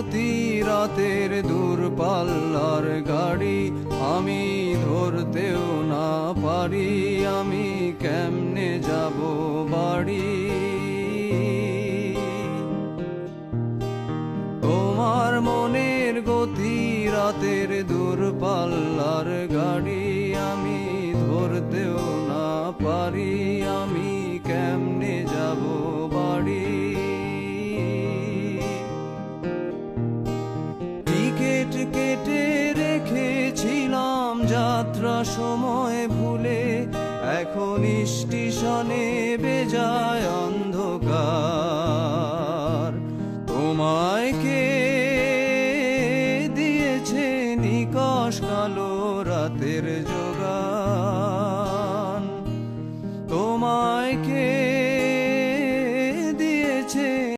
গতি রাতের দূরপাল্লার গাড়ি, আমি ধরতেও না পারি, আমি কেমনে যাব বাড়ি? তোমার মনের গতি রাতের দূরপাল্লার গাড়ি, আমি ধরতেও না পারি। কেটে রেখেছিলাম যাত্রা সময় ভুলে। এখন স্টেশনে বেজায় অন্ধকার। তোমায় কে দিয়েছে নিকশ কালো রাতের যোগান তোমায় কে